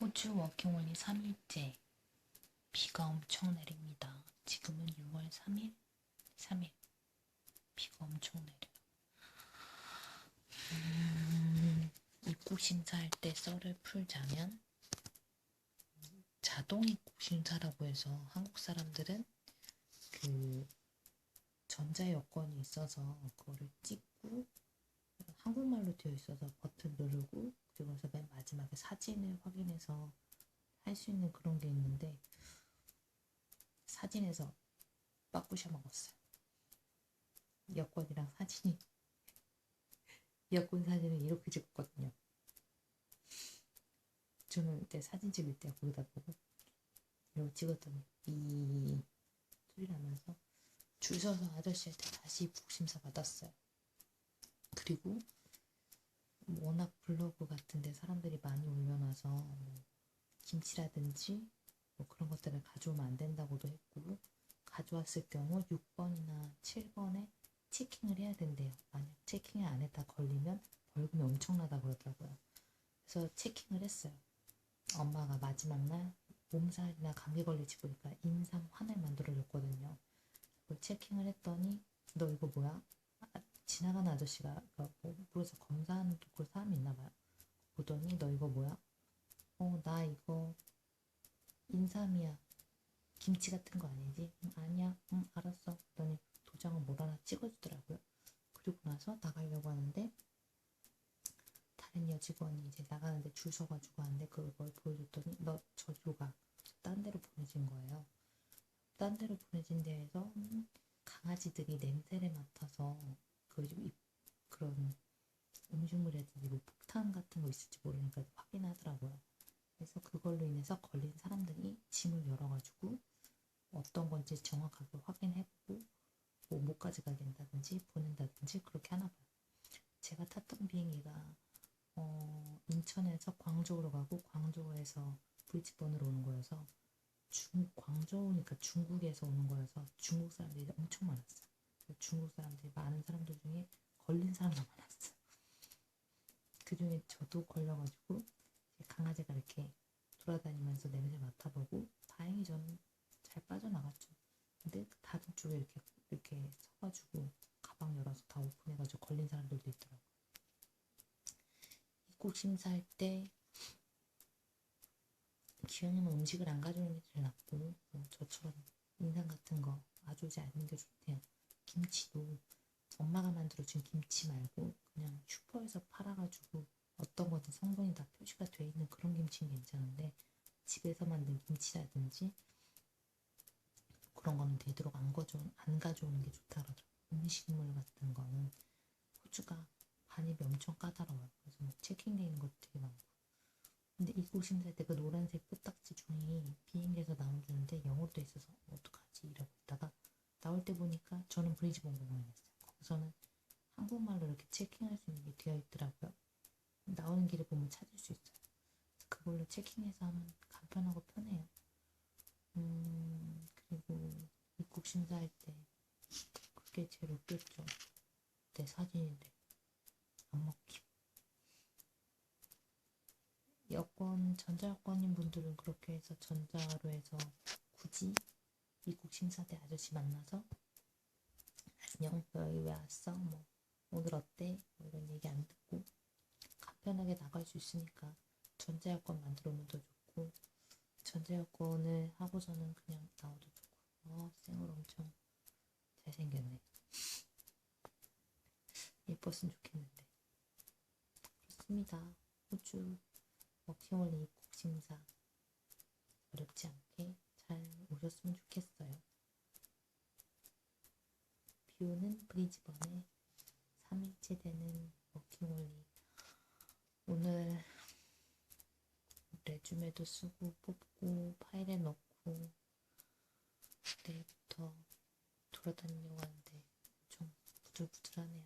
호주 워킹홀리 3일째 비가 엄청 내립니다. 지금은 6월 3일? 3일. 비가 엄청 내려요. 음, 입국 심사할 때 썰을 풀자면 자동 입국 심사라고 해서 한국 사람들은 그 전자 여권이 있어서 그거를 찍고 한국말로 되어 있어서 버튼 누르고 그리고 나서 맨 마지막에 사진을 확인해서 할 수 있는 그런 게 있는데 사진에서 빠꾸셔 먹었어요. 여권이랑 사진이 여권 사진을 이렇게 찍었거든요. 저는 그때 사진 찍을 때 거기다 보고 이러고 찍었더니 이 소리 나면서 줄 서서 아저씨한테 다시 입국 심사 받았어요. 그리고 워낙 블로그 같은데 사람들이 많이 올려놔서 뭐 김치라든지 뭐 그런 것들을 가져오면 안 된다고도 했고 가져왔을 경우 6번이나 7번에 체킹을 해야 된대요. 만약 체킹을 안 했다 걸리면 벌금이 엄청나다 그러더라고요. 그래서 체킹을 했어요. 엄마가 마지막 날 몸살이나 감기 걸릴지 보니까 인상환을 만들어 줬거든요. 그걸 체킹을 했더니 너 이거 뭐야? 아, 지나가는 아저씨가 그뭐 물에서 검사하는 그 사람이 있나 봐요. 보더니 너 이거 뭐야? 어 나 이거 인삼이야. 김치 같은 거 아니지? 응, 아니야. 응 알았어. 그러더니 도장을 뭘 하나 찍어주더라고요. 그리고 나서 나가려고 하는데 다른 여직원이 이제 나가는데 줄 서가지고 하는데 그걸 보여줬더니 너 저기로 가. 딴 데로 보내진 거예요. 딴 데로 보내진 데에서 음, 강아지들이 냄새를 맡아서 그 이- 그런 음식물이라든지 뭐 폭탄 같은 거 있을지 모르니까 확인하더라고요. 그래서 그걸로 인해서 걸린 사람들이 짐을 열어가지고 어떤 건지 정확하게 확인해보고 뭐못 가져가게 된다든지 보낸다든지 그렇게 하나 봐요. 제가 탔던 비행기가 어, 인천에서 광저우로 가고 광저우에서 브리즈번으로 오는 거여서 중 광저우니까 중국에서 오는 거여서 중국 사람들이 엄청 많았어요. 그래서 중국 사람들이 많은 사람들 중에 걸린 사람도 많았어요. 그 중에 저도 걸려가지고 강아지가 이렇게 돌아다니면서 냄새 맡아보고 다행히 저는 잘 빠져나갔죠. 근데 그 닫은 쪽에 이렇게 이렇게 서가지고 가방 열어서 다 오픈해가지고 걸린 사람들도 있더라고요. 입국 심사할 때 기현이는 음식을 안 가져오는 게 제일 낫고 뭐 저처럼 인상 같은 거 가져오지 않는 게 좋대요. 엄마가 만들어준 김치 말고 그냥 슈퍼에서 팔아가지고 어떤 거든 성분이 다 표시가 돼 있는 그런 김치는 괜찮은데 집에서 만든 김치라든지 그런 거는 되도록 안, 가져, 안 가져오는 게 좋다 그러더라고요. 음식물 같은 거는 호주가 반입이 엄청 까다로워요. 그래서 뭐 체킹돼 있는 것도 되게 많고 근데 입국 심사할 때 그 노란색 코딱지 종이 비행기에서 나와주는데 영어로 돼 있어서 어떡하지 이러고 있다가 나올 때 보니까 저는 브리즈번 공항이었어요. 거기서는 한국말로 이렇게 체킹할 수 있는 게 되어 있더라고요. 나오는 길에 보면 찾을 수 있어요. 그걸로 체킹해서 하면 간편하고 편해요. 음, 그리고 입국 심사할 때 그게 제일 웃겼죠. 내 사진인데 안 먹히고. 여권 전자여권인 분들은 그렇게 해서 전자로 해서 굳이 입국 심사 때 아저씨 만나서 안녕 너 여기 왜 왔어? 뭐 오늘 어때? 뭐 이런 얘기 안 듣고 간편하게 나갈 수 있으니까 전자여권 만들어 오면 더 좋고 전자여권을 하고서는 그냥 나와도 좋고 어 쌩으로 엄청 잘생겼네 예뻤으면 좋겠는데 그렇습니다 호주 워킹홀리 입국 심사 어렵지 않게 잘 오셨으면 좋겠어요. 뷰는 브리즈번에 3일째 되는 워킹홀리 오늘 레주메도 쓰고 뽑고 파일에 넣고 내일부터 돌아다니려고 하는데 좀 부들부들하네요.